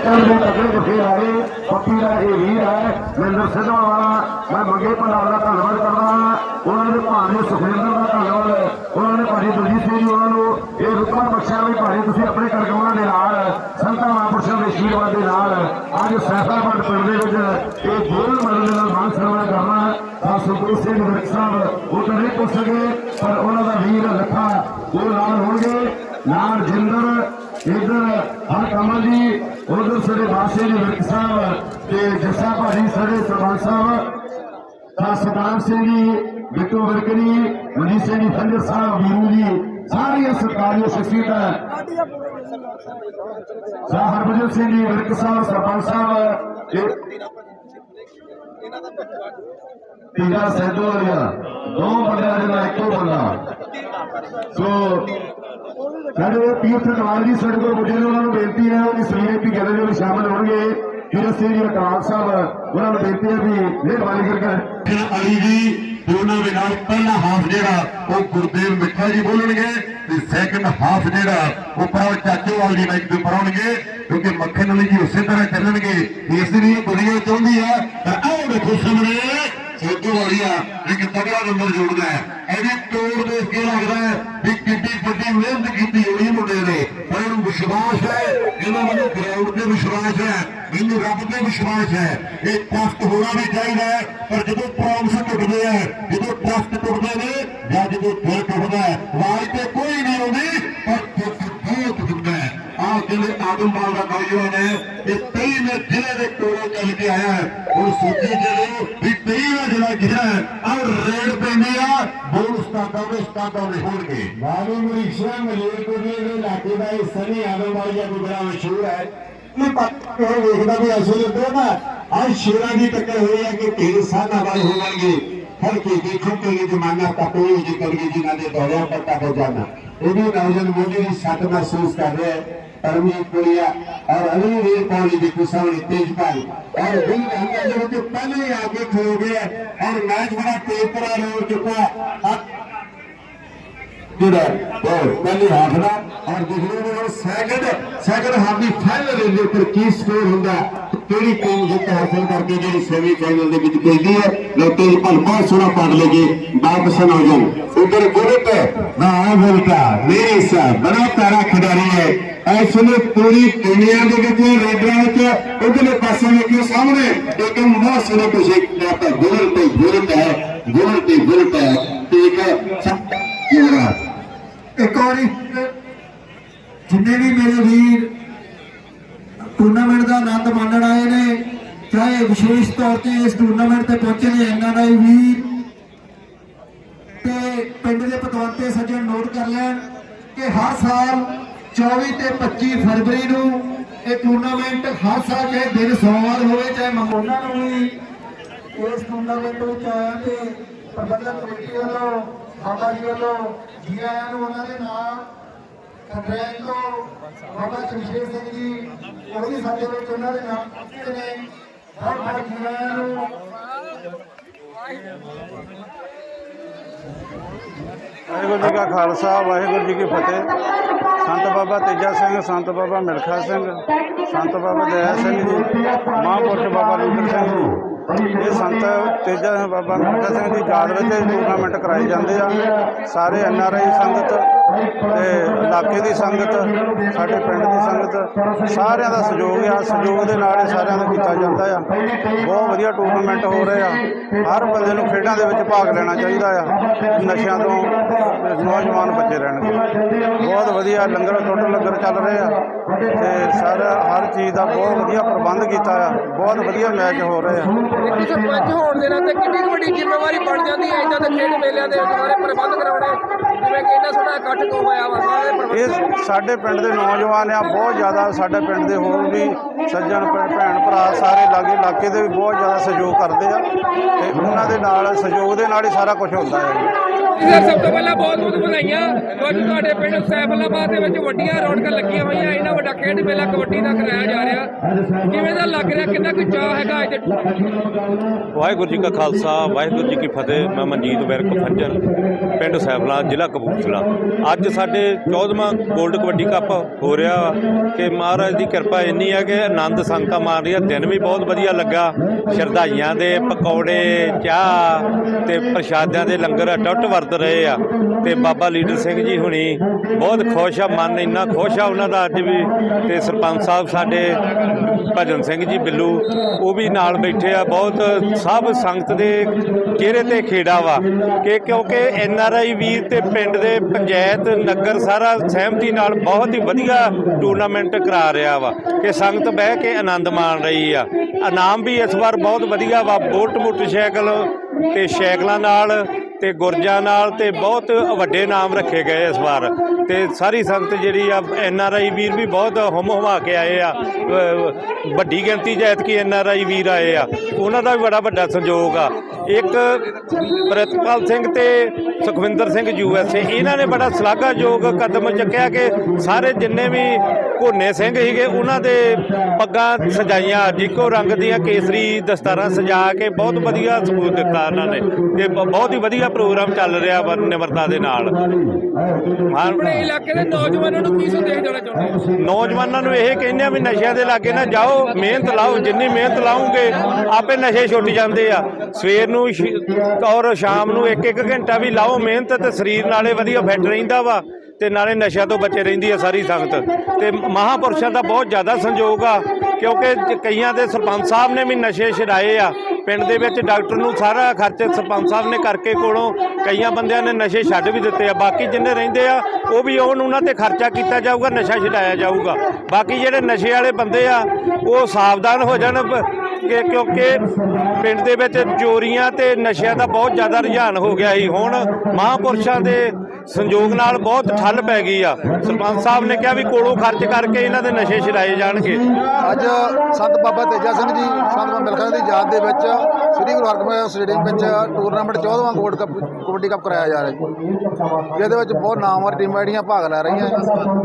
ਦੇ ਤਕੜੇ ਗੁੱਸੇ ਆਏ ਪੱਪੀ ਦਾ ਇਹ ਵੀਰ ਹੈ, ਮਹਿੰਦਰ ਸਿੱਧਵਾਂ ਵਾਲਾ। ਮੈਂ ਮੰਗੇ ਭੰਡਾਰ ਦਾ ਧੰਨਵਾਦ ਕਰਦਾ ਉਹਨਾਂ ਦੇ ਭਾਣੇ ਸੁਖਵਿੰਦਰ ਦਾ ਧੰਨਵਾਦ। ਉਹਨਾਂ ਨੇ ਭਾਜੀ ਦਲਜੀਤ ਸਿੰਘ ਜੀ ਉਹਨਾਂ ਨੂੰ। ਇਹ ਰੁਕਮਾ ਬਖਸ਼ਿਆ ਵੀ ਭਾਜੀ ਤੁਸੀਂ ਆਪਣੇ ਕਰਕਮਾਂ ਦੇ ਨਾਲ, ਸੰਤਾਂ ਮਹਾਂਪੁਰਸ਼ਾਂ ਦੇ ਆਸ਼ੀਰਵਾਦ ਦੇ ਨਾਲ ਅੱਜ ਸੈਫਰਾਬਾਦ ਪਿੰਡ ਦੇ ਵਿੱਚ ਇਹ ਗੋਲ ਮੈਡਲ ਦੇ ਨਾਲ ਮਾਨ ਸਨਮਾਨ ਕਰਨਾ ਤਾਂ ਸੁਖਬੀਰ ਸਿੰਘ ਵਿਰਕ ਸਾਹਿਬ, ਉਹ ਤਾਂ ਨਹੀਂ ਪੁੱਛ ਸਕੇ, ਪਰ ਉਹਨਾਂ ਦਾ ਵੀਰ ਲੱਖਾ ਉਹ ਨਾਲ ਹੋਣਗੇ। ਨਾਲ ਜਿੰਦਰ, ਇਧਰ ਹਰ ਕਮਲ ਜੀ ਉਧਰ ਸਾਡੇ ਵਾਸੇ ਜੀ ਵਿਰਕ ਸਾਹਿਬ ਤੇ ਜੱਸਾ ਭਾਜੀ ਸਾਡੇ ਸਰਪੰਚ ਸਾਹਿਬ, ਤਾਂ ਸਤਾਮ ਸਿੰਘ ਜੀ, ਬਿੱਟੂ ਵਰਕਰੀ ਮਨੀਸ਼ ਸਿੰਘ ਜੀ ਫੰਦਰ ਸਾਹਿਬ, ਵੀਰੂ ਜੀ, ਸਾਰੀਆਂ ਸਰਕਾਰੀ ਸ਼ਖਸੀਅਤਾਂ। ਸਾ ਹਰਭਜਨ ਸਿੰਘ ਜੀ ਵਿਰਕ ਸਾਹਿਬ, ਸਰਪੰਚ ਸਾਹਿਬ ਇਹ ਤੀਰਾ ਸੈਦੋ ਵਾਲਿਆ ਦੋ ਬੰਦਿਆਂ ਦੇ ਨਾਲ ਇੱਕੋ ਬੰਦਾ ਸੋ ਸਾਡੇ ਤੀਰਥ ਨਵਾਲ ਜੀ ਸਾਡੇ ਕੋਲ ਮੁੰਡੇ ਨੇ, ਉਹਨਾਂ ਨੂੰ ਬੇਨਤੀ ਹੈ ਉਹ ਸਵੇਰੇ ਵੀ ਗੱਲ ਵਿੱਚ ਸ਼ਾਮਲ ਹੋਣਗੇ, ਫਿਰ ਸਿੰਘ ਜੀ ਅਕਾਲ ਸਾਹਿਬ, ਉਹਨਾਂ ਨੂੰ ਬੇਨਤੀ ਹੈ ਵੀ ਮਿਹਰਬਾਨੀ ਕਰਕੇ ਅਲੀ ਜੀ ਉਹਨਾਂ ਦੇ ਨਾਲ ਪਹਿਲਾ ਹਾਫ ਜਿਹੜਾ, ਉਹ ਗੁਰਦੇਵ ਮਿੱਠਾ ਜੀ ਬੋਲਣਗੇ, ਤੇ ਸੈਕੰਡ ਹਾਫ ਜਿਹੜਾ, ਉਹ ਪ੍ਰਭ ਚਾਚੋਵਾਲ ਜੀ ਮਾਈਕ ਤੇ ਪਰਾਉਣਗੇ ਕਿਉਂਕਿ ਮੱਖਣ ਅਲੀ ਜੀ ਉਸੇ ਤਰ੍ਹਾਂ ਚੱਲਣਗੇ, ਇਸ ਲਈ ਦੁਨੀਆ ਚਾਹੁੰਦੀ ਆ ਆਓ ਦੇਖੋ ਸਾਹਮਣੇ। ਸੋਧੂ ਵਾਲੀਆ ਇੱਕ ਤਗੜਾ ਨੰਬਰ ਜੋੜਦਾ ਹੈ ਇਹਦੀ ਤੋੜ ਦੇਖ ਕੇ ਲੱਗਦਾ ਹੈ ਵੀ ਕਿੱਡੀ ਵੱਡੀ ਮਿਹਨਤ ਕੀਤੀ ਹੋਈ ਮੁੰਡੇ ਨੇ। ਪਰ ਇਹਨੂੰ ਵਿਸ਼ਵਾਸ ਹੈ ਇਹਨਾਂ ਨੂੰ ਗਰਾਊਂਡ ਤੇ ਵਿਸ਼ਵਾਸ ਹੈ ਮੈਨੂੰ ਰੱਬ ਤੇ ਵਿਸ਼ਵਾਸ ਹੈ। ਇਹ ਟਰਸਟ ਹੋਣਾ ਵੀ ਚਾਹੀਦਾ ਹੈ, ਪਰ ਜਦੋਂ ਪ੍ਰੋਮਿਸ ਟੁੱਟਦੇ ਆ, ਜਦੋਂ ਟਰਸਟ ਟੁੱਟਦੇ ਨੇ, ਜਾਂ ਜਦੋਂ ਦਿਲ ਟੁੱਟਦਾ ਹੈ, ਆਵਾਜ਼ ਤੇ ਕੋਈ ਨਹੀਂ ਆਉਂਦੀ। ਆਹ ਜਿਹੜੇ ਆਦਮਪਾਲ ਦਾ ਨੌਜਵਾਨ ਹੈ। ਇਹ 23 ਜ਼ਿਲ੍ਹੇ ਦੇ ਕੋਲੋਂ ਚੱਲ ਕੇ ਆਇਆ ਹੈ। ਹੁਣ ਸੋਚੀ ਚਲੋ ਵੀ 23 ਜ਼ਿਲ੍ਹਾ ਗਿਆ ਹੈ। ਔਰ ਰੇਡ ਪੈਂਦੀ ਆ, ਬੋਲ ਉਸਤਾਦਾਂ ਦੇ ਉਸਤਾਦਾਂ ਦੇ ਹੋਣਗੇ। ਬਾਬੂ ਮਰੀਸ਼ਾ ਮਲੇਰਕੋਟਲੇ ਦੇ ਇਲਾਕੇ ਦਾ ਇਹ ਸਨੀ ਆਦਮਵਾਲੀ ਦਾ ਕੋਈ ਮਸ਼ਹੂਰ ਹੈ। ਮੈਂ ਪੱਕ ਵੇਖਦਾ ਵੀ ਅਸਲ ਤੇ ਨਾ ਅੱਜ ਸ਼ੇਰਾਂ ਦੀ ਟੱਕਰ ਹੋਈ ਹੈ ਕਿ ਢੇਰ ਸਾਨਾ ਵਾਲੇ ਹੋਣਗੇ। ਹਰ ਕੋਈ ਦੇਖੋ ਕਿ ਇਹ ਜ਼ਮਾਨਾ ਤਪੋਈ ਜਿਕਰ ਵੀ ਜਿਨ੍ਹਾਂ ਦੇ ਦੌਰਿਆਂ ਪਰ ਤਪ ਜਾਣਾ। ਇਹ ਵੀ ਨੌਜਵਾਨ ਮੋਢੇ ਦੀ ਸੱਟ ਮਹਿਸੂਸ ਕਰ ਰਿਹਾ ਹੈ ਪਰਮਜੀਤ ਪੁਰੀਆ ਔਰ ਅਲੀ ਵੀਰ ਪੌਲੀ ਦੇ ਕੁਸਾਵਣੀ ਤੇਜਪਾਲ ਔਰ ਦਿਲ ਰੰਗਾ ਦੇ ਵਿੱਚ ਪਹਿਲੇ ਹੀ ਆ ਕੇ ਖਲੋ ਗਿਆ ਔਰ ਮੈਚ ਬੜਾ ਤੇਜ਼ਤਰਾ ਹੋ ਜਿਹੜਾ ਪਹਿਲੇ ਹਾਫ ਦਾ, ਔਰ ਦੂਸਰੇ ਦੇ ਨਾਲ ਸੈਕਿੰਡ ਸੈਕਿੰਡ ਹਾਫ ਦੀ ਫਾਈਨਲ ਦੇ ਉੱਪਰ ਕੀ ਸਕੋਰ ਹੁੰਦਾ, ਕਿਹੜੀ ਟੀਮ ਜਿੱਤ ਹਾਸਲ ਕਰਕੇ ਜਿਹੜੀ ਸੈਮੀ ਫਾਈਨਲ ਦੇ ਵਿੱਚ ਪਹੁੰਚਦੀ ਹੈ। ਲੋਕਾਂ ਦੀ ਭਲ ਬਹੁਤ ਸੋਹਣਾ ਪੜ ਵਾਪਸ ਨਾ ਜਾਣ ਉਧਰ ਗੁਰਤ ਨਾ ਆ ਬੋਲਤਾ ਮੇਰੇ ਬੜਾ ਪਿਆਰਾ ਖਿਡਾਰੀ ਹੈ। ਇਸ ਨੂੰ ਪੂਰੀ ਦੁਨੀਆ ਦੇ ਵਿੱਚ, ਰੇਡਰਾਂ ਵਿੱਚ, ਉਧਰਲੇ ਪਾਸੇ ਵੇਖਿਓ ਸਾਹਮਣੇ ਇੱਕ ਬਹੁਤ ਸੋਹਣਾ ਕੁਝ ਇੱਕ ਗੁਰਤ ਤੇ ਹੈ, ਗੁਰਤ ਤੇ ਹੈ, ਤੇ ਇੱਕ ਜਿਹੜਾ ਇੱਕ ਵਾਰੀ ਜਿੰਨੇ ਵੀ ਮੇਰੇ ਵੀਰ ਟੂਰਨਾਮੈਂਟ ਦਾ ਆਨੰਦ ਮਾਣਨ ਆਏ ਨੇ, ਚਾਹੇ ਵਿਸ਼ੇਸ਼ ਤੌਰ ਤੇ ਇਸ ਟੂਰਨਾਮੈਂਟ ਤੇ ਪਹੁੰਚੇ ਨੇ ਐਨਆਰਆਈ ਵੀਰ ਤੇ ਪਿੰਡ ਦੇ ਪਤਵੰਤੇ ਸੱਜਣ ਨੋਟ ਕਰ ਲੈਣ ਕਿ ਹਰ ਸਾਲ 24 ਤੇ 25 ਫਰਵਰੀ ਨੂੰ ਇਹ ਟੂਰਨਾਮੈਂਟ ਹਰ ਸਾਲ ਚਾਹੇ ਦਿਨ ਸੋਮਵਾਰ ਹੋਵੇ, ਚਾਹੇ ਮੰਗੋਨਾ ਨੂੰ ਵੀ ਇਸ ਟੂਰਨਾਮੈਂਟ ਵਿੱਚ ਆਇਆ ਤੇ ਪ੍ਰਬੰਧਕ ਕਮੇਟੀ ਵੱਲੋਂ ਬਾਬਾ ਜੀ ਵੱਲੋਂ ਜੀ ਆਇਆਂ ਨੂੰ ਉਹਨਾਂ ਦੇ ਨਾਮ ਖੰਡਰੈਲ ਤੋਂ ਬਾਬਾ ਸ਼ਮਸ਼ੇਰ ਸਿੰਘ ਜੀ, ਉਹ ਵੀ ਸਾਡੇ ਵਿੱਚ ਉਹਨਾਂ ਦੇ ਨਾਮ ਪਹੁੰਚੇ ਨੇ। ਬਹੁਤ ਬਹੁਤ ਜੀ ਆਇਆਂ ਨੂੰ ਵਾਹਿਗੁਰੂ ਜੀ ਕਾ ਖਾਲਸਾ, ਵਾਹਿਗੁਰੂ ਜੀ ਕੀ ਫਤਿਹ। ਸੰਤ ਬਾਬਾ ਤੇਜਾ ਸਿੰਘ, ਸੰਤ ਬਾਬਾ ਮਿਲਖਾ ਸਿੰਘ, ਸੰਤ ਬਾਬਾ ਦਇਆ ਸਿੰਘ ਜੀ ਮਹਾਂਪੁਰਸ਼ ਬਾਬਾ ਲੀਡਰ ਸਿੰਘ ਜੀ। ਇਹ ਸੰਤ ਤੇਜਾ ਬਾਬਾ ਮਿਲਖਾ ਸਿੰਘ ਦੀ ਯਾਦ ਵਿੱਚ ਟੂਰਨਾਮੈਂਟ ਕਰਾਏ ਜਾਂਦੇ ਆ। ਸਾਰੇ ਐਨ ਆਰ ਆਈ ਸੰਗਤ ਤੇ ਇਲਾਕੇ ਦੀ ਸੰਗਤ, ਸਾਡੇ ਪਿੰਡ ਦੀ ਸੰਗਤ, ਸਾਰਿਆਂ ਦਾ ਸਹਿਯੋਗ ਆ। ਸਹਿਯੋਗ ਦੇ ਨਾਲ ਇਹ ਸਾਰਿਆਂ ਦਾ ਕੀਤਾ ਜਾਂਦਾ ਆ। ਬਹੁਤ ਵਧੀਆ ਟੂਰਨਾਮੈਂਟ ਹੋ ਰਹੇ ਆ। ਹਰ ਬੰਦੇ ਨੂੰ ਖੇਡਾਂ ਦੇ ਵਿੱਚ ਭਾਗ ਲੈਣਾ ਚਾਹੀਦਾ ਆ। ਨਸ਼ਿਆਂ ਤੋਂ ਨੌਜਵਾਨ ਬੱਚੇ ਰਹਿਣਗੇ ਬਹੁਤ ਵਧੀਆ ਲੰਗਰ ਟੁੱਟ ਲੰਗਰ ਚੱਲ ਰਹੇ ਆ। ਤੇ ਸਰ ਹਰ ਚੀਜ਼ ਦਾ ਬਹੁਤ ਵਧੀਆ ਪ੍ਰਬੰਧ ਕੀਤਾ ਆ। ਬਹੁਤ ਵਧੀਆ ਮੈਚ ਹੋ ਰਹੇ ਆ। ਇੱਕ ਸਰਪੰਚ ਹੋਣ ਦੇ ਨਾਤੇ ਕਿੰਨੀ ਵੱਡੀ ਜ਼ਿੰਮੇਵਾਰੀ ਬਣ ਜਾਂਦੀ ਹੈ। ਇਦਾਂ ਦੇ ਖੇਡ ਮੇਲਿਆਂ ਦੇ ਸਾਰੇ ਪ੍ਰਬੰਧ ਕਰਾਉਣੇ। ਜਿਵੇਂ ਕਿ ਇੰਨਾ ਸੋਹਣਾ ਇਕੱਠ ਕੋ ਹੋਇਆ ਵਾ? ਸਾਰੇ ਪ੍ਰਬੰਧ ਇਹ ਸਾਡੇ ਪਿੰਡ ਦੇ ਨੌਜਵਾਨ ਆ ਬਹੁਤ ਜ਼ਿਆਦਾ ਸਾਡੇ ਪਿੰਡ ਦੇ ਹੋਰ ਵੀ ਸੱਜਣ ਭੈ- ਭੈਣ ਭਰਾ ਸਾਰੇ ਲਾਗੇ ਇਲਾਕੇ ਦੇ ਵੀ ਬਹੁਤ ਜ਼ਿਆਦਾ ਸਹਿਯੋਗ ਕਰਦੇ ਆ ਤੇ ਉਹਨਾਂ ਦੇ ਨਾਲ ਸਹਿਯੋਗ ਦੇ ਨਾਲ ਹੀ ਸਾਰਾ ਕੁਝ ਹੁੰਦਾ ਹੈ। ਸਰ ਸਭ ਤੋਂ ਪਹਿਲਾਂ ਬਹੁਤ ਬਹੁਤ ਵਧਾਈਆਂ। ਅੱਜ ਤੁਹਾਡੇ ਪਿੰਡ ਸੈਫਲਾਬਾਦ ਦੇ ਵਿੱਚ ਵੱਡੀਆਂ ਰੌਣਕਾਂ ਲੱਗੀਆਂ ਹੋਈਆਂ। ਇੰਨਾ ਵੱਡਾ ਖੇਡ ਮੇਲਾ ਕਬੱਡੀ ਦਾ ਕਰਾਇਆ ਜਾ ਰਿਹਾ। ਕਿਵੇਂ ਦਾ ਲੱਗ ਰਿਹਾ? ਕਿੰਨਾ ਕੁ ਚਾਹ ਹੈਗਾ ਅੱਜ ਦੇ ਵਾਹਿਗੁਰੂ ਜੀ ਕਾ ਖਾਲਸਾ, ਵਾਹਿਗੁਰੂ ਜੀ ਕੀ ਫਤਿਹ। ਮੈਂ ਮਨਜੀਤ ਵਿਰਕ ਫੰਜਰ ਪਿੰਡ ਸੈਫਲਾ ਜ਼ਿਲ੍ਹਾ ਕਪੂਰਥਲਾ। ਅੱਜ ਸਾਡੇ 14ਵਾਂ 골ਡ ਕਬੱਡੀ ਕੱਪ ਹੋ ਰਿਹਾ। ਕਿ ਮਹਾਰਾਜ ਦੀ ਕਿਰਪਾ ਇੰਨੀ ਹੈ ਕਿ ਆਨੰਦ ਸੰਗਤਾਂ ਮਾਰ ਰਹੀਆਂ। ਦਿਨ ਵੀ ਬਹੁਤ ਵਧੀਆ ਲੱਗਾ। ਸ਼ਰਧਾਈਆਂ ਦੇ ਪਕੌੜੇ, ਚਾਹ ਤੇ ਪ੍ਰਸ਼ਾਦਿਆਂ ਦੇ ਲੰਗਰ ਅਟੁੱਟ ਵਰਤ ਰਹੇ ਆ। ਤੇ ਬਾਬਾ ਲੀਡਰ ਸਿੰਘ ਜੀ ਹੁਣੀ ਬਹੁਤ ਖੁਸ਼ ਆ, ਮਨ ਇੰਨਾ ਖੁਸ਼ ਆ ਉਹਨਾਂ ਦਾ ਅੱਜ ਵੀ। ਤੇ ਸਰਪੰਚ ਸਾਹਿਬ ਸਾਡੇ ਭਜਨ ਸਿੰਘ ਜੀ, ਬਿੱਲੂ, ਉਹ ਵੀ ਨਾਲ ਬੈਠੇ ਆ। ਬਹੁਤ ਸਭ ਸੰਗਤ ਦੇ ਚਿਹਰੇ ਤੇ ਖੇੜਾ ਵਾ ਕਿ ਕਿਉਂਕਿ ਐਨ ਆਰ ਆਈ ਵੀਰ ਤੇ ਪਿੰਡ ਦੇ ਪੰਚਾਇਤ ਨਗਰ ਸਾਰਾ ਸਹਿਮਤੀ ਨਾਲ ਬਹੁਤ ਹੀ ਵਧੀਆ ਟੂਰਨਾਮੈਂਟ ਕਰਾ ਰਿਹਾ ਵਾ ਕਿ ਸੰਗਤ ਬਹਿ ਕੇ ਆਨੰਦ ਮਾਣ ਰਹੀ ਆ। ਇਨਾਮ ਵੀ ਇਸ ਵਾਰ ਬਹੁਤ ਵਧੀਆ ਵਾ। ਬੋਟ ਮੋਟਰਸਾਈਕਲ ਤੇ ਸ਼ੈਕਲਾਂ ਨਾਲ ਤੇ ਗੁਰਜਾਂ ਨਾਲ ਤੇ ਬਹੁਤ ਵੱਡੇ ਨਾਮ ਰੱਖੇ ਗਏ ਇਸ ਵਾਰ। ਤੇ ਸਾਰੀ ਸੰਗਤ ਜਿਹੜੀ ਆ ਐਨ ਆਰ ਆਈ ਵੀਰ ਵੀ ਬਹੁਤ ਹੁਮ ਹੁਮਾ ਕੇ ਆਏ ਆ। ਅ, ਵੱਡੀ ਗਿਣਤੀ ਜੈਤ ਕੀ ਐਨ ਆਰ ਆਈ ਵੀਰ ਆਏ ਆ। ਉਹਨਾਂ ਦਾ ਵੀ ਬੜਾ ਵੱਡਾ ਸੰਯੋਗ ਆ। ਇੱਕ ਪ੍ਰਿਤਪਾਲ ਸਿੰਘ ਤੇ Sukhwinder Singh U S A ਇਹਨਾਂ ਨੇ ਬੜਾ ਸ਼ਲਾਘਾਯੋਗ ਕਦਮ ਚੱਕਿਆ ਕਿ ਸਾਰੇ ਜਿੰਨੇ ਵੀ ਘੋਨੇ ਸਿੰਘ ਸੀਗੇ ਉਹਨਾਂ ਦੇ ਪੱਗਾਂ ਸਜਾਈਆਂ ਇੱਕੋ ਰੰਗ ਦੀਆਂ ਕੇਸਰੀ ਦਸਤਾਰਾਂ ਸਜਾ ਕੇ ਬਹੁਤ ਵਧੀਆ ਸਬੂਤ ਦਿੱਤਾ। ਉਹਨਾਂ ਨੇ ਤੇ ਬਹੁਤ ਹੀ ਵਧੀਆ ਪ੍ਰੋਗਰਾਮ ਚੱਲ ਰਿਹਾ ਵਾ ਨਿਮਰਤਾ ਦੇ ਨਾਲ। ਆਪਣੇ ਇਲਾਕੇ ਦੇ ਨੌਜਵਾਨਾਂ ਨੂੰ ਕੀ ਸੰਦੇਸ਼ ਦੇਣਾ ਚਾਹੁੰਦੇ ਨੌਜਵਾਨਾਂ ਨੂੰ ਇਹ ਕਹਿੰਦੇ ਆ ਵੀ ਨਸ਼ਿਆਂ ਦੇ ਲਾਗੇ ਨਾ ਜਾਓ ਮਿਹਨਤ ਲਾਓ ਜਿੰਨੀ ਮਿਹਨਤ ਲਾਉਂਗੇ ਆਪੇ ਨਸ਼ੇ ਛੁੱਟ ਜਾਂਦੇ ਆ। ਸਵੇਰ ਨੂੰ ਔਰ ਸ਼ਾਮ ਨੂੰ ਇੱਕ ਇੱਕ ਘੰਟਾ ਵੀ ਲਾਓ ਮਿਹਨਤ ਤੇ ਸਰੀਰ ਨਾਲੇ ਵਧੀਆ ਫਿੱਟ ਰਹਿੰਦਾ ਵਾ ਤੇ ਨਾਲੇ ਨਸ਼ਿਆਂ ਤੋਂ ਬਚੇ ਰਹਿੰਦੀ ਆ ਸਾਰੀ ਸੰਗਤ। ਤੇ ਮਹਾਪੁਰਸ਼ਾਂ ਦਾ ਬਹੁਤ ਜ਼ਿਆਦਾ ਸੰਯੋਗ ਆ ਕਿਉਂਕਿ ਕਈਆਂ ਦੇ ਸਰਪੰਚ ਸਾਹਿਬ ਨੇ ਵੀ ਨਸ਼ੇ ਛਡਾਏ ਆ। ਪਿੰਡ ਦੇ ਵਿੱਚ ਡਾਕਟਰ ਨੂੰ ਸਾਰਾ ਖਰਚ ਸਰਪੰਚ ਸਾਹਿਬ ਨੇ ਕਰਕੇ ਕੋਲੋਂ ਕਈਆਂ ਬੰਦਿਆਂ ਨੇ ਨਸ਼ੇ ਛੱਡ ਵੀ ਦਿੱਤੇ ਆ। ਬਾਕੀ ਜਿੰਨੇ ਰਹਿੰਦੇ ਆ, ਉਹ ਵੀ ਆਉਣ ਉਹਨਾਂ ਤੇ ਖਰਚਾ ਕੀਤਾ ਜਾਊਗਾ, ਨਸ਼ਾ ਛਡਾਇਆ ਜਾਊਗਾ। ਬਾਕੀ ਜਿਹੜੇ ਨਸ਼ੇ ਵਾਲੇ ਬੰਦੇ ਆ, ਉਹ ਸਾਵਧਾਨ ਹੋ ਜਾਣ ਕਿ ਕਿਉਂਕਿ ਪਿੰਡ ਦੇ ਵਿੱਚ ਚੋਰੀਆਂ ਤੇ ਨਸ਼ਿਆਂ ਦਾ ਬਹੁਤ ਜ਼ਿਆਦਾ ਰੁਝਾਨ ਹੋ ਗਿਆ ਸੀ। ਹੁਣ ਮਹਾਂਪੁਰਸ਼ਾਂ ਦੇ ਸੰਯੋਗ ਨਾਲ ਬਹੁਤ ਠੱਲ ਪੈ ਗਈ ਆ। ਸਰਪੰਚ ਸਾਹਿਬ ਨੇ ਕਿਹਾ ਵੀ ਕੋਲੋਂ ਖਰਚ ਕਰਕੇ ਇਹਨਾਂ ਦੇ ਨਸ਼ੇ ਛਡਾਏ ਜਾਣਗੇ। ਅੱਜ ਸੰਤ ਬਾਬਾ ਤੇਜਾ ਸਿੰਘ ਜੀ, ਸੰਤ ਬਾਬਾ ਦੀ ਯਾਦ ਦੇ ਵਿੱਚ ਸ੍ਰੀ ਗੁਰੂ ਹਰਗੋਬਿੰਦ ਸਟੇਡੀਅਮ ਵਿੱਚ ਟੂਰਨਾਮੈਂਟ 14ਵਾਂ ਗੋਲਡ ਕੱਪ, ਕਬੱਡੀ ਕੱਪ ਕਰਾਇਆ ਜਾ ਰਿਹਾ ਜੀ। ਜਿਹਦੇ ਵਿੱਚ ਬਹੁਤ ਨਾਮਵਰ ਟੀਮਾਂ ਜਿਹੜੀਆਂ ਭਾਗ ਲੈ ਰਹੀਆਂ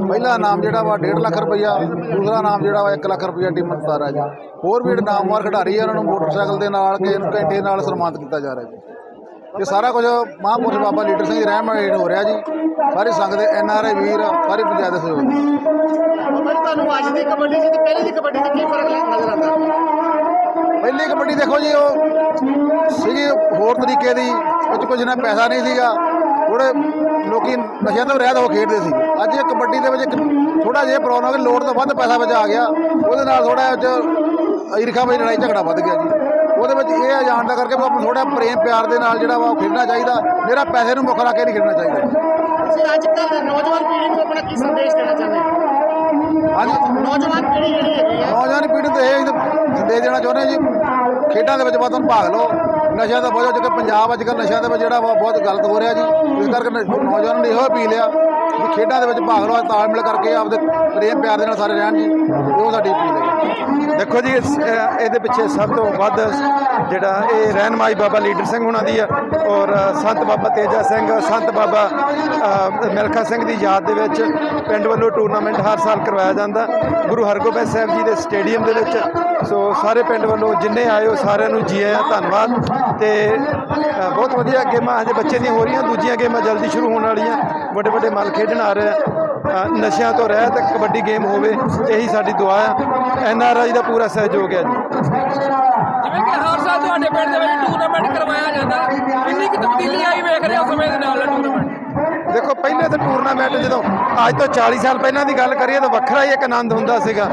ਪਹਿਲਾ ਨਾਮ ਜਿਹੜਾ ਵਾ 1.5 ਲੱਖ ਰੁਪਈਆ, ਦੂਸਰਾ ਨਾਮ ਜਿਹੜਾ ਵਾ 1 ਲੱਖ ਰੁਪਈਆ ਟੀਮ ਨੂੰ ਦਿੱਤਾ ਜੀ। ਹੋਰ ਵੀ ਜਿਹੜੇ ਨਾਮਵਰ ਖਿਡਾਰੀ ਆ, ਉਹਨਾਂ ਨੂੰ ਮੋਟਰਸਾਈਕਲ ਦੇ ਨਾਲ ਕਿ ਘੰਟੇ ਨਾਲ ਸਨਮਾਨਿਤ ਕੀਤਾ ਜਾ ਰਿਹਾ ਜੀ। ਇਹ ਸਾਰਾ ਕੁਝ ਮਹਾਂਪੁਰਸ਼ ਬਾਬਾ ਲੀਡਰ ਸਿੰਘ ਦੀ ਰਹਿਮਤ ਹੇਠ ਹੋ ਰਿਹਾ ਜੀ। ਸਾਰੀ ਸੰਗਤ ਦੇ ਐਨ ਆਰ ਆਈ ਵੀਰ ਸਾਰੀ ਪੰਚਾਇਤ ਦੇ ਸਹਿਯੋਗ। ਨਾਲ ਤੁਹਾਨੂੰ ਅੱਜ ਦੀ ਕਬੱਡੀ ਚ ਤੇ ਪਹਿਲੀ ਦੀ ਕਬੱਡੀ ਚ ਕੀ ਫ਼ਰਕ ਨਜ਼ਰ ਆਉਂਦਾ? ਪਹਿਲੀ ਕਬੱਡੀ ਦੇਖੋ ਜੀ ਉਹ ਸੀਗੀ ਹੋਰ ਤਰੀਕੇ ਦੀ 'ਚ ਕੁਝ ਨਾ ਪੈਸਾ ਨਹੀਂ ਸੀਗਾ। ਥੋੜੇ ਲੋਕੀ ਨਸ਼ਿਆਂ ਤੋਂ ਰਹਿਤ ਹੋ ਖੇਡਦੇ ਸੀ। ਅੱਜ ਇਹ ਕਬੱਡੀ ਦੇ ਵਿੱਚ ਇੱਕ ਥੋੜਾ ਜਿਹਾ ਪ੍ਰੋਬਲਮ ਹੈ ਲੋੜ ਤੋਂ ਵੱਧ ਪੈਸਾ ਵਿੱਚ ਆ ਗਿਆ। ਉਹਦੇ ਨਾਲ ਥੋੜਾ ਜਿਹਾ ਈਰਖਾ ਵਿੱਚ ਲੜਾਈ ਝਗੜਾ ਵੱਧ ਗਿਆ ਜੀ। ਉਹਦੇ ਵਿੱਚ ਇਹ ਆ ਜਾਣ ਦਾ ਕਰਕੇ ਆਪਾਂ ਥੋੜਾ ਪ੍ਰੇਮ ਪਿਆਰ ਦੇ ਨਾਲ ਜਿਹੜਾ ਵਾ ਉਹ ਖੇਡਣਾ ਚਾਹੀਦਾ। ਮੇਰਾ ਪੈਸੇ ਨੂੰ ਮੁੱਖ ਰੱਖ ਕੇ ਨਹੀਂ ਖੇਡਣਾ ਚਾਹੀਦਾ। ਤੁਸੀਂ ਅੱਜ ਕੱਲ੍ਹ ਨੌਜਵਾਨ ਪੀੜ੍ਹੀ ਨੂੰ ਆਪਣਾ ਕੀ ਸੰਦੇਸ਼ ਦੇਣਾ ਚਾਹੁੰਦੇ ਹੋ? ਹਾਂਜੀ। ਨੌਜਵਾਨ ਪੀੜ੍ਹੀ ਜਿਹੜੀ ਹੈਗੀ ਹੈ ਨੌਜਵਾਨ ਪੀੜ੍ਹੀ ਨੂੰ ਇਹ ਸੰਦੇਸ਼ ਦੇਣਾ ਚਾਹੁੰਦੇ ਜੀ। ਖੇਡਾਂ ਦੇ ਵਿੱਚ ਵੱਧ ਤੋਂ ਭਾਗ ਲਓ। ਨਸ਼ਿਆਂ ਦਾ ਬਹੁਤ ਜਿਹੜਾ ਪੰਜਾਬ ਅੱਜ ਕੱਲ੍ਹ ਨਸ਼ਿਆਂ ਦੇ ਵਿੱਚ ਜਿਹੜਾ ਵਾ ਬਹੁਤ ਗਲਤ ਹੋ ਰਿਹਾ ਜੀ। ਇਸ ਕਰਕੇ ਨੌਜਵਾਨਾਂ ਨੇ ਇਹੋ ਅਪੀਲ ਆ ਵੀ ਖੇਡਾਂ ਦੇ ਵਿੱਚ ਭਾਗ ਲਓ ਤਾਲਮੇਲ ਕਰਕੇ ਆਪਦੇ ਪ੍ਰੇਮ ਪਿਆਰ ਦੇ ਨਾਲ ਸਾਰੇ ਰਹਿਣ ਜੀ। ਇਹੋ ਸਾਡੀ ਅਪੀਲ ਹੈ ਦੇਖੋ ਜੀ ਇਸ- ਅ, ਇਹਦੇ ਪਿੱਛੇ ਸਭ ਤੋਂ ਵੱਧ ਜਿਹੜਾ ਇਹ ਰਹਿਨਮਾਈ ਬਾਬਾ ਲੀਡਰ ਸਿੰਘ ਹੁਣਾਂ ਦੀ ਆ ਔਰ ਸੰਤ ਬਾਬਾ ਤੇਜਾ ਸਿੰਘ ਸੰਤ ਬਾਬਾ ਅ, ਮਿਲਖਾ ਸਿੰਘ ਦੀ ਯਾਦ ਦੇ ਵਿੱਚ ਪਿੰਡ ਵੱਲੋਂ ਟੂਰਨਾਮੈਂਟ ਹਰ ਸਾਲ ਕਰਵਾਇਆ ਜਾਂਦਾ। ਗੁਰੂ ਹਰਗੋਬਿੰਦ ਸਾਹਿਬ ਜੀ ਦੇ ਸਟੇਡੀਅਮ ਦੇ ਵਿੱਚ। ਸੋ ਸਾਰੇ ਪਿੰਡ ਵੱਲੋਂ ਜਿੰਨੇ ਆਏ ਹੋ ਸਾਰਿਆਂ ਨੂੰ ਜੀ ਆਇਆਂ ਧੰਨਵਾਦ। ਤੇ ਅ, ਬਹੁਤ ਵਧੀਆ ਗੇਮਾਂ ਹਜੇ ਬੱਚੇ ਦੀਆਂ ਹੋ ਰਹੀਆਂ ਦੂਜੀਆਂ ਗੇਮਾਂ ਜਲਦੀ ਸ਼ੁਰੂ ਹੋਣ ਵਾਲੀਆਂ। ਵੱਡੇ ਵੱਡੇ ਮੱਲ ਖੇਡਣ ਆ ਰਹੇ ਆ। ਨਸ਼ਿਆਂ ਤੋਂ ਰਹਿਤ ਕਬੱਡੀ ਗੇਮ ਹੋਵੇ ਇਹੀ ਸਾਡੀ ਦੁਆ ਆ। ਐਨ ਆਰ ਆਈ ਦਾ ਪੂਰਾ ਸਹਿਯੋਗ ਹੈ ਜੀ। ਜਿਵੇਂ ਕਿ ਹਰ ਸਾਲ ਤੁਹਾਡੇ ਪਿੰਡ ਦੇ ਵਿੱਚ ਟੂਰਨਾਮੈਂਟ ਕਰਵਾਇਆ ਜਾਂਦਾ ਕਿੰਨੀ ਕੁ ਤਬਦੀਲੀ ਆਈ ਵੇਖ ਰਹੇ ਹੋ ਸਮੇਂ ਦੇ ਨਾਲ ਟੂਰਨਾਮੈਂਟ ਦੇਖੋ ਪਹਿਲੇ ਤਾਂ ਟੂਰਨਾਮੈਂਟ ਜਦੋਂ ਅੱਜ ਤੋਂ 40 ਸਾਲ ਪਹਿਲਾਂ ਦੀ ਗੱਲ ਕਰੀਏ ਤਾਂ ਵੱਖਰਾ ਹੀ ਇੱਕ ਆਨੰਦ ਹੁੰਦਾ ਸੀਗਾ।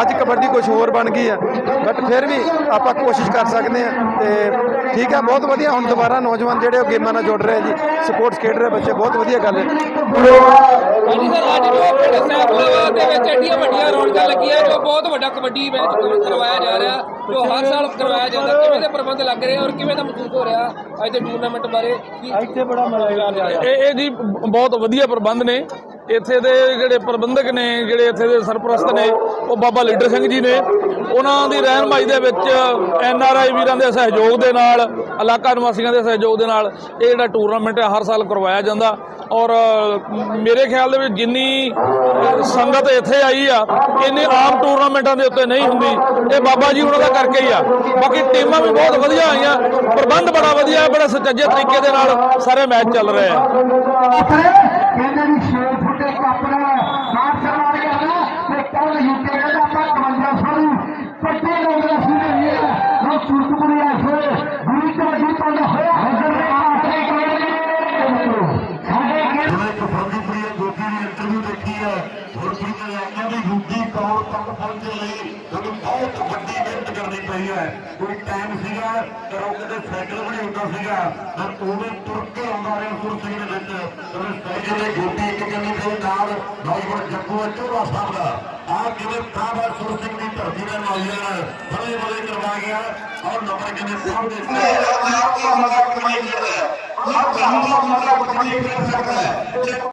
ਅੱਜ ਕਬੱਡੀ ਕੁਝ ਹੋਰ ਬਣ ਗਈ ਆ ਬਟ ਫਿਰ ਵੀ ਆਪਾਂ ਕੋਸ਼ਿਸ਼ ਕਰ ਸਕਦੇ ਆ ਤੇ ਠੀਕ ਆ ਬਹੁਤ ਵਧੀਆ। ਹੁਣ ਦੁਬਾਰਾ ਨੌਜਵਾਨ ਜਿਹੜੇ ਉਹ ਗੇਮਾਂ ਨਾਲ ਜੁੜ ਰਹੇ ਜੀ, ਸਪੋਰਟਸ ਖੇਡ ਰਹੇ ਬੱਚੇ, ਬਹੁਤ ਵਧੀਆ ਗੱਲ ਹੈ। ਹਾਂਜੀ ਸਰ ਅੱਜ ਜੋ ਪਿੰਡ ਸੈਫਲਾਵਾ ਦੇ ਵਿੱਚ ਐਡੀਆਂ ਵੱਡੀਆਂ ਰੌਣਕਾਂ ਲੱਗੀਆਂ ਜੋ ਬਹੁਤ ਵੱਡਾ ਕਬੱਡੀ ਮੈਚ ਕਰਵਾਇਆ ਜਾ ਰਿਹਾ ਜੋ ਹਰ ਸਾਲ ਕਰਵਾਇਆ ਜਾਂਦਾ ਕਿਵੇਂ ਦੇ ਪ੍ਰਬੰਧ ਲੱਗ ਰਹੇ ਔਰ ਕਿਵੇਂ ਦਾ ਮਹਿਸੂਸ ਹੋ ਰਿਹਾ ਅੱਜ ਦੇ ਟੂਰਨਾਮੈਂਟ ਬਾਰੇ ਕੀ ਇਹ ਇਹ ਜੀ ਬਹੁਤ ਵਧੀਆ ਪ੍ਰਬੰਧ ਨੇ। ਇੱਥੇ ਦੇ ਜਿਹੜੇ ਪ੍ਰਬੰਧਕ ਨੇ, ਜਿਹੜੇ ਇੱਥੇ ਦੇ ਸਰਪ੍ਰਸਤ ਨੇ, ਉਹ ਬਾਬਾ ਲੀਡਰ ਸਿੰਘ ਜੀ ਨੇ। ਉਹਨਾਂ ਦੀ ਰਹਿਨਮਾਈ ਦੇ ਵਿੱਚ ਐਨ ਆਰ ਆਈ ਵੀਰਾਂ ਦੇ ਸਹਿਯੋਗ ਦੇ ਨਾਲ, ਇਲਾਕਾ ਨਿਵਾਸੀਆਂ ਦੇ ਸਹਿਯੋਗ ਦੇ ਨਾਲ ਇਹ ਜਿਹੜਾ ਟੂਰਨਾਮੈਂਟ ਹੈ ਹਰ ਸਾਲ ਕਰਵਾਇਆ ਜਾਂਦਾ। ਔਰ ਮੇਰੇ ਖਿਆਲ ਦੇ ਵਿੱਚ ਜਿੰਨੀ ਸੰਗਤ ਇੱਥੇ ਆਈ ਆ, ਇੰਨੀ ਆਮ ਟੂਰਨਾਮੈਂਟਾਂ ਦੇ ਉੱਤੇ ਨਹੀਂ ਹੁੰਦੀ। ਇਹ ਬਾਬਾ ਜੀ ਉਹਨਾਂ ਦਾ ਕਰਕੇ ਹੀ ਆ। ਬਾਕੀ ਟੀਮਾਂ ਵੀ ਬਹੁਤ ਵਧੀਆ ਆਈਆਂ। ਪ੍ਰਬੰਧ ਬੜਾ ਵਧੀਆ ਹੈ ਬੜਾ ਸੁਚੱਜੇ ਤਰੀਕੇ ਦੇ ਨਾਲ ਸਾਰੇ ਮੈਚ ਚੱਲ ਰਹੇ ਆ ਕਹਿੰਦੇ ਵੀ 6 ਫੁੱਟ ਦੇ ਕੱਪ ਨਾਲ ਮਾਰ ਸਰਵਾਰ ਕਰਨਾ ਤੇ ਕੱਲ ਯੂਕੇ ਕਹਿੰਦਾ ਆਪਾਂ 5500 ਨੂੰ ਪੱਟੇ ਲੋਕ ਦਾ ਸੀ ਨਹੀਂ ਹੈ ਉਹ ਸੁਰਤਪੁਰੀ ਆਸੇ ਗੁਰੂ ਤੋਂ ਜੀ ਪੰਡ ਹੋਇਆ ਹਜ਼ਰ ਦੇ ਆਸਰੇ ਸਾਡੇ ਜਿਹੜੇ ਇੱਕ ਫਰਦੀਪੁਰੀ ਗੋਪੀ ਦੀ ਇੰਟਰਵਿਊ ਦੇਖੀ ਹੈ ਗੁਰਪ੍ਰੀਤ ਨੇ ਆਖਿਆ ਵੀ ਯੂਪੀ ਕੌਰ ਤੱਕ ਪਹੁੰਚਣ ਲਈ ਸਾਨੂੰ ਬਹੁਤ ਵੱਡੀ ਮਿਹਨਤ ਕਰਨੀ ਪਈ ਹੈ ਕੋਈ ਟਾਈਮ ਸੀਗਾ ਕਰੋ ਕਿਤੇ ਸਾਈਕਲ ਨਹੀਂ ਹੁੰਦਾ ਸੀਗਾ ਪਰ ਉਹਨੇ ਤੁਰ ਕੇ ਆਉਂਦਾ ਰਿਹਾ ਸੁਰ ਸਿੰਘ ਦੇ ਵਿੱਚ। ਉਹਨੇ ਸਾਈਕਲ ਦੇ ਗੋਪੀ ਇੱਕ ਜਣੀ ਦੇ ਨਾਲ ਨੌਜਵਾਨ ਜੱਗੂ ਚੋਲਾ ਸਾਹਿਬ ਦਾ ਆ ਕਿਵੇਂ ਕਾਬਾ ਸੁਰ ਸਿੰਘ ਦੀ ਧਰਤੀ ਦੇ ਨੌਜਵਾਨ ਬੜੇ ਬੜੇ ਕਰਵਾ ਗਿਆ। ਔਰ ਨੰਬਰ ਕਿੰਨੇ ਸਾਹਿਬ ਦੇ ਆਪ ਦਾ ਮਜ਼ਾ ਕਮਾਈ ਕਰਦਾ ਹੈ ਆਪ ਦਾ ਮਜ਼ਾ ਕਮਾਈ ਕਰ ਸਕਦਾ ਹੈ?